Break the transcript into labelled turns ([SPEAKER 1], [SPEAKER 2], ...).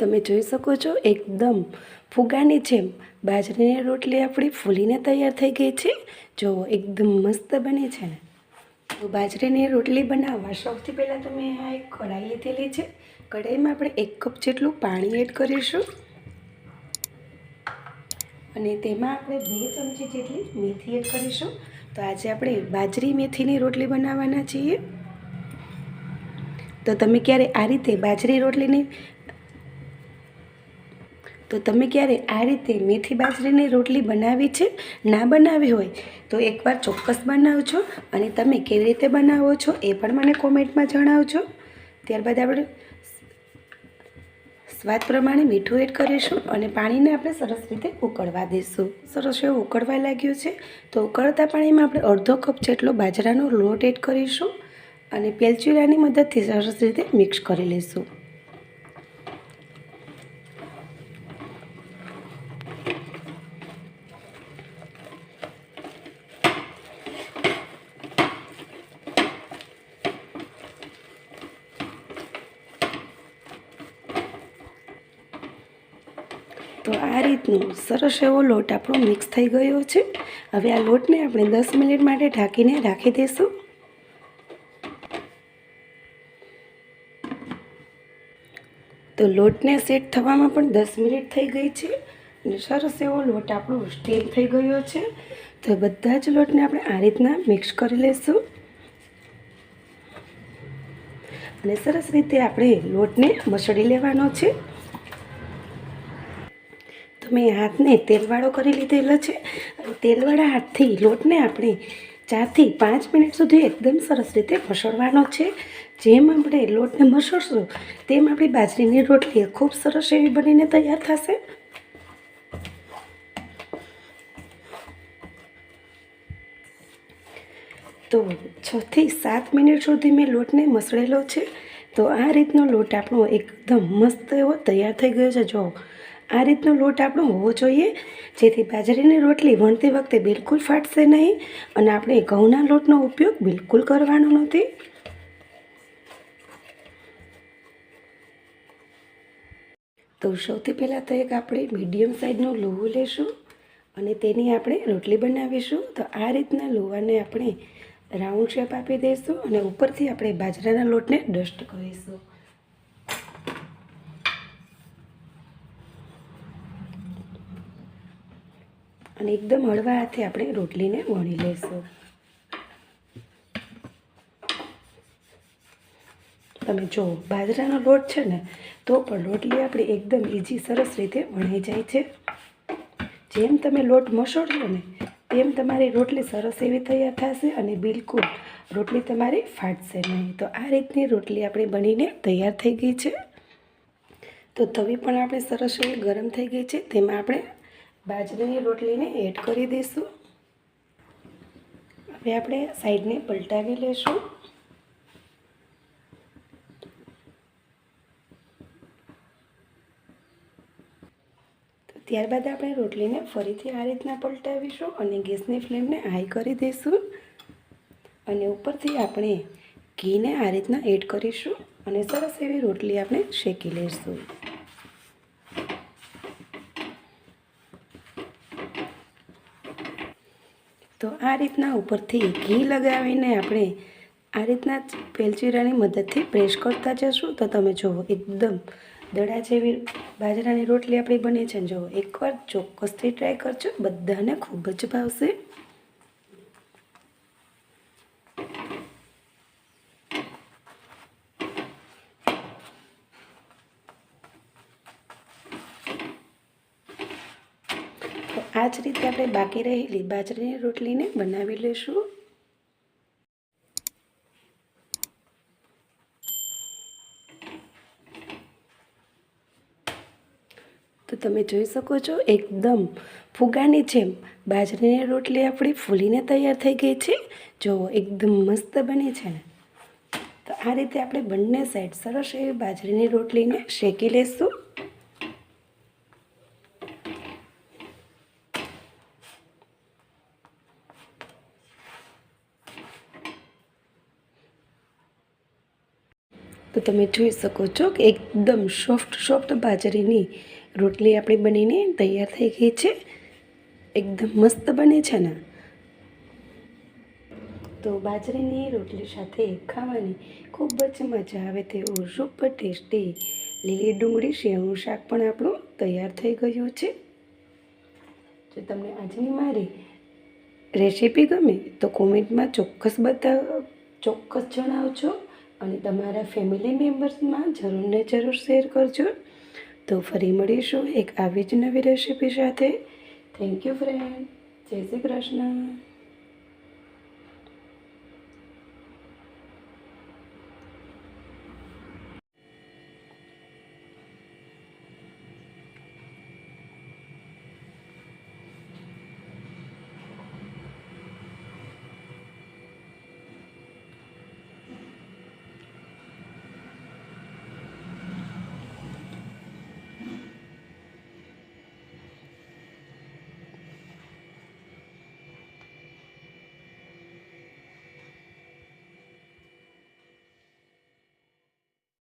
[SPEAKER 1] તમે જોઈ શકો છો, એકદમ ફુગાની જેમ બાજરીની રોટલી આપણી ફૂલીને તૈયાર થઈ ગઈ છે. જો, એકદમ મસ્ત બની છે ને. તો બાજરીની રોટલી બનાવવા સૌથી પહેલાં તમે આ એક કઢાઈ લીધેલી છે. કઢાઈમાં આપણે એક કપ જેટલું પાણી એડ કરીશું. અને તેમાં આપણે બે ચમચી જેટલી મેથી એડ કરીશું. તો આજે આપણે બાજરી મેથીની રોટલી બનાવવાના છીએ. તો તમે ક્યારે આ રીતે બાજરી રોટલીની તો તમે ક્યારે આ રીતે મેથી બાજરીની રોટલી બનાવી છે? ના બનાવી હોય, તો એકવાર ચોક્કસ બનાવજો અને તમે કેવી રીતે બનાવો છો એ પણ મને કોમેન્ટમાં જણાવજો. ત્યારબાદ આપણે સ્વાદ પ્રમાણે મીઠું એડ કરીશું અને પાણીને આપણે સરસ રીતે ઉકળવા દઈશું. સરસ એવું ઉકળવા લાગ્યું છે, તો ઉકળતા પાણીમાં આપણે અડધો કપ જેટલો બાજરાનો લોટ એડ કરીશું અને પેલચીરાની મદદથી સરસ રીતે મિક્સ કરી લઈશું. તો આ રીતનું સરસ એવો લોટ આપણો મિક્સ થઈ ગયો છે. હવે આ લોટને આપણે દસ મિનિટ માટે ઢાંકીને રાખી દઈશું તો લોટને સેટ થવામાં પણ દસ મિનિટ થઈ ગઈ છે અને સરસ એવો લોટ આપણો સ્ટીમ થઈ ગયો છે. તો બધા જ લોટને આપણે આ રીતના મિક્સ કરી લઈશું અને સરસ રીતે આપણે લોટને મસળી લેવાનો છે. તો મેં હાથને તેલવાળો કરી લીધેલો છે. તેલવાળા હાથથી લોટને આપણે ચારથી પાંચ મિનિટ સુધી એકદમ સરસ રીતે મસળવાનો છે. જેમ આપણે લોટને મસળશું, તેમ આપણી બાજરીની રોટલી ખૂબ સરસ એવી બનીને તૈયાર થશે. તો છથી સાત મિનિટ સુધી મેં લોટને મસળેલો છે. તો આ રીતનો લોટ આપણો એકદમ મસ્ત એવો તૈયાર થઈ ગયો છે. જો આ રીતનો લોટ આપણો હોવો જોઈએ, જેથી બાજરીની રોટલી વણતી વખતે બિલકુલ ફાટશે નહીં અને આપણે ઘઉંના લોટનો ઉપયોગ બિલકુલ કરવાનો નથી. તો સૌથી પહેલાં તો એક આપણે મીડિયમ સાઇઝનું લોહું લેશું અને તેની આપણે રોટલી બનાવીશું. તો આ રીતના લોહાને આપણે રાઉન્ડ શેપ આપી દઈશું અને ઉપરથી આપણે બાજરાના લોટને ડસ્ટ કરીશું. અને એકદમ હળવા હાથે આપણે રોટલીને વણી લઈશું. તમે જો, બાજરાનો લોટ છે ને, તો પણ રોટલી આપણી એકદમ ઇઝી સરસ રીતે વણાઈ જાય છે. જેમ તમે લોટ મસળશો ને, તેમ તમારી રોટલી સરસ એવી તૈયાર થશે અને બિલકુલ રોટલી તમારી ફાટશે નહીં. તો આ રીતની રોટલી આપણી બનીને તૈયાર થઈ ગઈ છે. તો તવી પણ આપણે સરસ એવી ગરમ થઈ ગઈ છે. તેમાં આપણે બાજરીની રોટલીને એડ કરી દઈશું. હવે આપણે સાઈડને પલટાવી લઈશું તો ત્યારબાદ આપણે રોટલીને ફરીથી આ રીતના પલટાવીશું અને ગેસની ફ્લેમને હાઈ કરી દઈશું. અને ઉપરથી આપણે ઘીને આ રીતના એડ કરીશું અને સરસ એવી રોટલી આપણે શેકી લઈશું. તો આ રીતના ઉપરથી ઘી લગાવીને આપણે આ રીતના પેલચીરાની મદદથી પ્રેસ કરતા જશું. તો તમે જુઓ એકદમ દડા જેવી બાજરાની રોટલી આપણી બની છે. જુઓ એકવાર ચોક્કસથી ટ્રાય કરજો. બધાને ખૂબ જ ભાવશે. આ જ રીતે આપણે બાકી રહેલી બાજરીની રોટલીને બનાવી લઈશું. તો તમે જોઈ શકો છો, એકદમ ફુગાની જેમ બાજરીની રોટલી આપણી ફૂલીને તૈયાર થઈ ગઈ છે. જો એકદમ મસ્ત બની છે ને. તો આ રીતે આપણે બંને સાઈડ સરસ એવી બાજરીની રોટલીને શેકી લઈશું. તો તમે જોઈ શકો છો કે એકદમ સોફ્ટ સોફ્ટ બાજરીની રોટલી આપણી બનીને તૈયાર થઈ ગઈ છે. એકદમ મસ્ત બને છે ને. તો બાજરીની રોટલી સાથે ખાવાની ખૂબ જ મજા આવે તેવું સુપર ટેસ્ટી લીલી ડુંગળી શેવનું શાક પણ આપણું તૈયાર થઈ ગયું છે. જો તમને આજની મારી રેસીપી ગમે તો કોમેન્ટમાં ચોક્કસ બતાવ ચોક્કસ જણાવજો. અને તમારા ફેમિલી મેમ્બર્સમાં જરૂર ને જરૂર શેર કરજો. તો ફરી મળીશું એક આવી જ નવી રેસીપી સાથે. થેન્ક યુ ફ્રેન્ડ જય શ્રી કૃષ્ણ.